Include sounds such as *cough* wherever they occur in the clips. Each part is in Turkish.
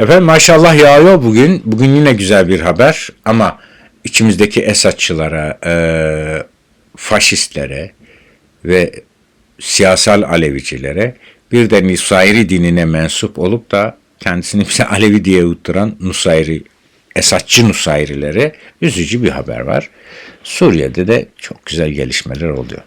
Efendim maşallah yağıyor bugün. Bugün yine güzel bir haber ama içimizdeki Esadçılara, e, faşistlere ve siyasal Alevicilere bir de Nusayri dinine mensup olup da kendisini bize *laughs* Alevi diye yutturan Nusayri, Esadçı Nusayrilere üzücü bir haber var. Suriye'de de çok güzel gelişmeler oluyor.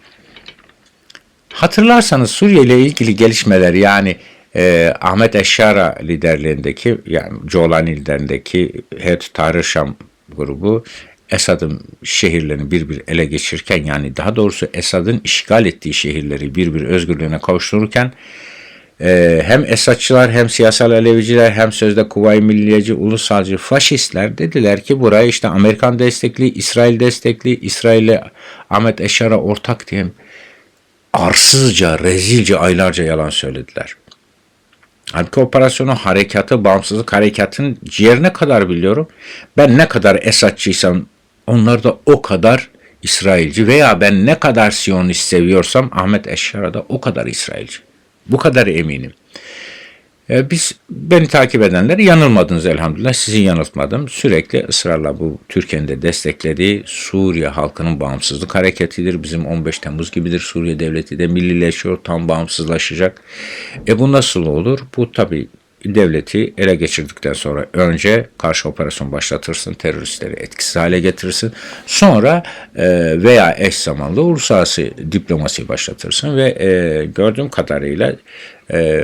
Hatırlarsanız Suriye ile ilgili gelişmeler yani e, Ahmet Eşşara liderliğindeki yani Colani liderliğindeki Het Tahrir Şam grubu Esad'ın şehirlerini bir bir ele geçirirken yani daha doğrusu Esad'ın işgal ettiği şehirleri bir bir özgürlüğüne kavuştururken e, hem Esadçılar hem siyasal Aleviciler hem sözde Kuvayi Milliyeci, ulusalcı, faşistler dediler ki burayı işte Amerikan destekli, İsrail destekli, İsrail'le Ahmet Eşşar'a ortak diye arsızca, rezilce aylarca yalan söylediler. Halbuki operasyonu harekatı, bağımsızlık harekatının ciğerine kadar biliyorum. Ben ne kadar Esadçıysam onlar da o kadar İsrailci veya ben ne kadar Siyonist seviyorsam Ahmet Eşşar'a da o kadar İsrailci. Bu kadar eminim. E, biz beni takip edenler yanılmadınız elhamdülillah. Sizi yanıltmadım. Sürekli ısrarla bu Türkiye'nin de desteklediği Suriye halkının bağımsızlık hareketidir. Bizim 15 Temmuz gibidir. Suriye devleti de millileşiyor, tam bağımsızlaşacak. E bu nasıl olur? Bu tabii devleti ele geçirdikten sonra önce karşı operasyon başlatırsın, teröristleri etkisiz hale getirirsin. Sonra e, veya eş zamanlı uluslararası diplomasi başlatırsın ve e, gördüğüm kadarıyla e,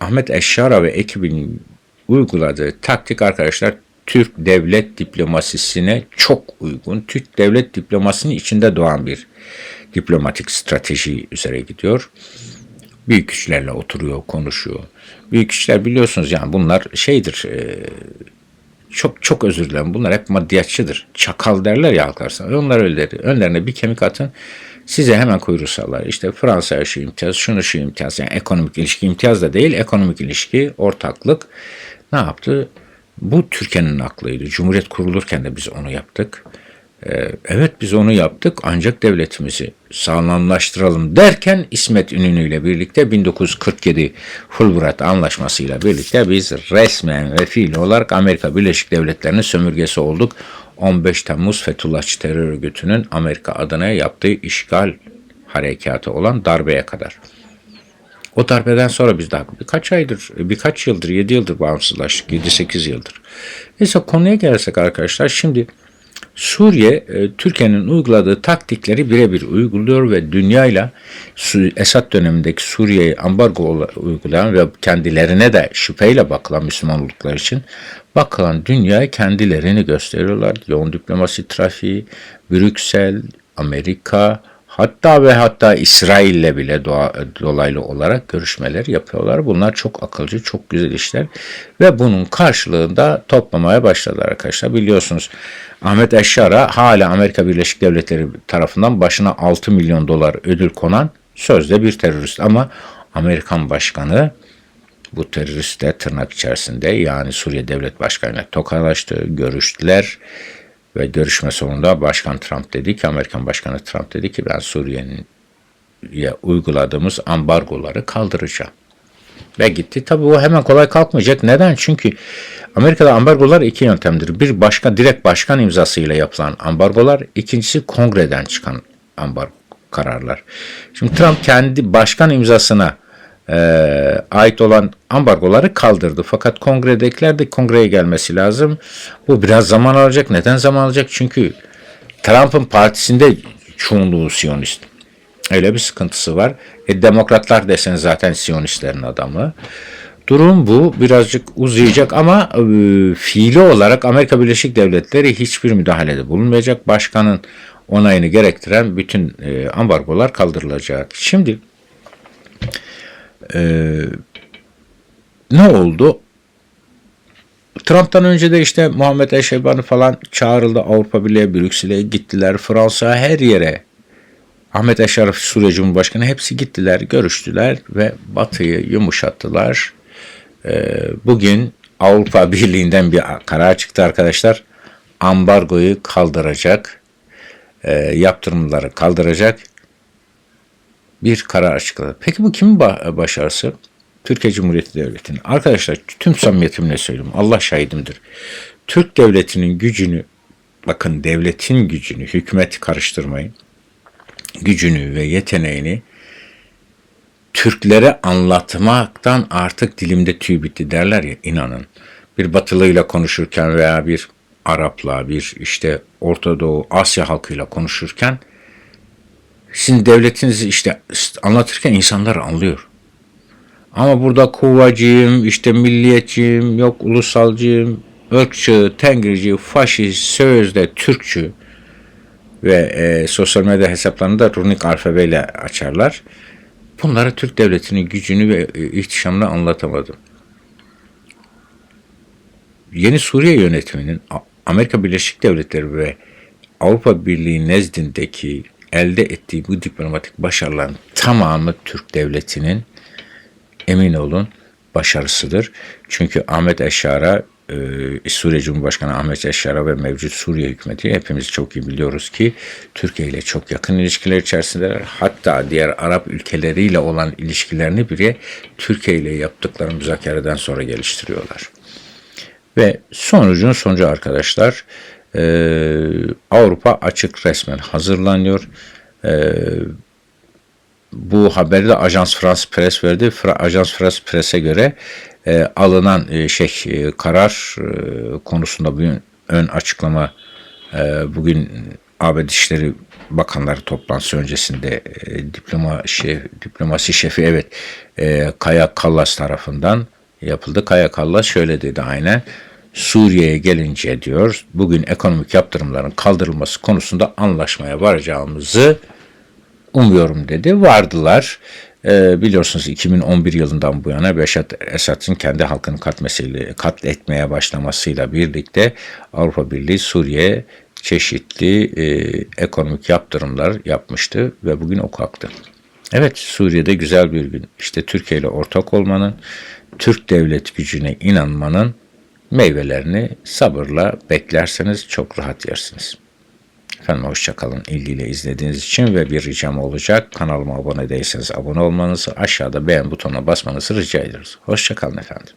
Ahmet Eşşara ve ekibinin uyguladığı taktik arkadaşlar Türk devlet diplomasisine çok uygun. Türk devlet diplomasinin içinde doğan bir diplomatik strateji üzere gidiyor. Büyük güçlerle oturuyor, konuşuyor. Büyük güçler biliyorsunuz yani bunlar şeydir, e, çok çok özür dilerim bunlar hep maddiyatçıdır. Çakal derler ya halklar Onlar öyle. Önlerine bir kemik atın size hemen kuyruğu sallar. İşte Fransa'ya şu imtiyaz, şunu şu imtiyaz. Yani ekonomik ilişki imtiyaz da değil, ekonomik ilişki, ortaklık. Ne yaptı? Bu Türkiye'nin aklıydı. Cumhuriyet kurulurken de biz onu yaptık. Ee, evet biz onu yaptık ancak devletimizi sağlamlaştıralım derken İsmet İnönü ile birlikte 1947 Fulbright Anlaşması'yla birlikte biz resmen ve fiil olarak Amerika Birleşik Devletleri'nin sömürgesi olduk. 15 Temmuz Fethullahçı terör örgütünün Amerika adına yaptığı işgal harekatı olan darbeye kadar. O darbeden sonra biz daha birkaç aydır, birkaç yıldır, 7 yıldır bağımsızlaştık. 7-8 yıldır. Neyse konuya gelirsek arkadaşlar şimdi Suriye e, Türkiye'nin uyguladığı taktikleri birebir uyguluyor ve dünyayla Esad dönemindeki Suriye'yi ambargo uygulayan ve kendilerine de şüpheyle bakılan Müslüman için bakılan dünyaya kendilerini gösteriyorlar. Yoğun diplomasi trafiği, Brüksel, Amerika, hatta ve hatta İsrail'le bile doğa, dolaylı olarak görüşmeler yapıyorlar. Bunlar çok akılcı, çok güzel işler ve bunun karşılığında toplamaya başladılar arkadaşlar. Biliyorsunuz Ahmet Eşşar'a hala Amerika Birleşik Devletleri tarafından başına 6 milyon dolar ödül konan sözde bir terörist ama Amerikan başkanı bu teröriste tırnak içerisinde yani Suriye Devlet Başkanı'yla tokalaştı, görüştüler ve görüşme sonunda Başkan Trump dedi ki Amerikan Başkanı Trump dedi ki ben Suriye'nin uyguladığımız ambargoları kaldıracağım. Ve gitti. Tabii bu hemen kolay kalkmayacak. Neden? Çünkü Amerika'da ambargolar iki yöntemdir. Bir başkan, direkt başkan imzasıyla yapılan ambargolar. ikincisi kongreden çıkan ambargo kararlar. Şimdi Trump kendi başkan imzasına e, ait olan ambargoları kaldırdı. Fakat kongredekiler de kongreye gelmesi lazım. Bu biraz zaman alacak. Neden zaman alacak? Çünkü Trump'ın partisinde çoğunluğu Siyonist. Öyle bir sıkıntısı var. E, demokratlar desen zaten Siyonistlerin adamı. Durum bu. Birazcık uzayacak ama e, fiili olarak Amerika Birleşik Devletleri hiçbir müdahalede bulunmayacak. Başkanın onayını gerektiren bütün e, ambargolar kaldırılacak. Şimdi e, ne oldu? Trump'tan önce de işte Muhammed Eşeban'ı falan çağrıldı Avrupa Birliği, Brüksel'e gittiler. Fransa her yere Ahmet Eşarf Suriye Cumhurbaşkanı hepsi gittiler, görüştüler ve Batı'yı yumuşattılar. Ee, bugün Avrupa *laughs* Birliği'nden bir karar çıktı arkadaşlar. Ambargoyu kaldıracak, e, yaptırımları kaldıracak bir karar açıkladı. Peki bu kimin başarısı? Türkiye Cumhuriyeti Devleti'nin. Arkadaşlar tüm samimiyetimle söylüyorum. Allah şahidimdir. Türk Devleti'nin gücünü bakın devletin gücünü, hükümet karıştırmayın. Gücünü ve yeteneğini Türklere anlatmaktan artık dilimde tüy bitti derler ya inanın. Bir batılıyla konuşurken veya bir Arapla, bir işte Orta Doğu, Asya halkıyla konuşurken sizin devletinizi işte anlatırken insanlar anlıyor. Ama burada kuvvacıyım, işte milliyetçiyim, yok ulusalcıyım, ırkçı, tengrici, faşist, sözde, Türkçü ve e, sosyal medya hesaplarını da runik alfabeyle açarlar. Bunlara Türk devletinin gücünü ve e, ihtişamını anlatamadım. Yeni Suriye yönetiminin Amerika Birleşik Devletleri ve Avrupa Birliği nezdindeki elde ettiği bu diplomatik başarıların tamamı Türk devletinin emin olun başarısıdır. Çünkü Ahmet Eşar'a e, Suriye Cumhurbaşkanı Ahmet Eşar'a ve mevcut Suriye hükümeti hepimiz çok iyi biliyoruz ki Türkiye ile çok yakın ilişkiler içerisindeler. Hatta diğer Arap ülkeleriyle olan ilişkilerini bile Türkiye ile yaptıkları müzakereden sonra geliştiriyorlar. Ve sonucun sonucu arkadaşlar e, Avrupa açık resmen hazırlanıyor. E, bu haberi de Ajans France Press verdi. Fra, Ajans France Press'e göre e, alınan e, şey e, karar konusunda bir ön açıklama bugün ABD İşleri Bakanları toplantısı öncesinde diploma şef, diplomasi şefi evet Kaya Kallas tarafından yapıldı. Kaya Kallas şöyle dedi aynen. Suriye'ye gelince diyor bugün ekonomik yaptırımların kaldırılması konusunda anlaşmaya varacağımızı umuyorum dedi. Vardılar. Ee, biliyorsunuz 2011 yılından bu yana Beşar Esad'ın kendi halkını katmesiyle, katletmeye başlamasıyla birlikte Avrupa Birliği Suriye çeşitli e, ekonomik yaptırımlar yapmıştı ve bugün o kalktı. Evet Suriye'de güzel bir gün. İşte Türkiye ile ortak olmanın, Türk devlet gücüne inanmanın meyvelerini sabırla beklerseniz çok rahat yersiniz. Efendim hoşçakalın ilgiyle izlediğiniz için ve bir ricam olacak. Kanalıma abone değilseniz abone olmanızı aşağıda beğen butonuna basmanızı rica ederiz. Hoşçakalın efendim.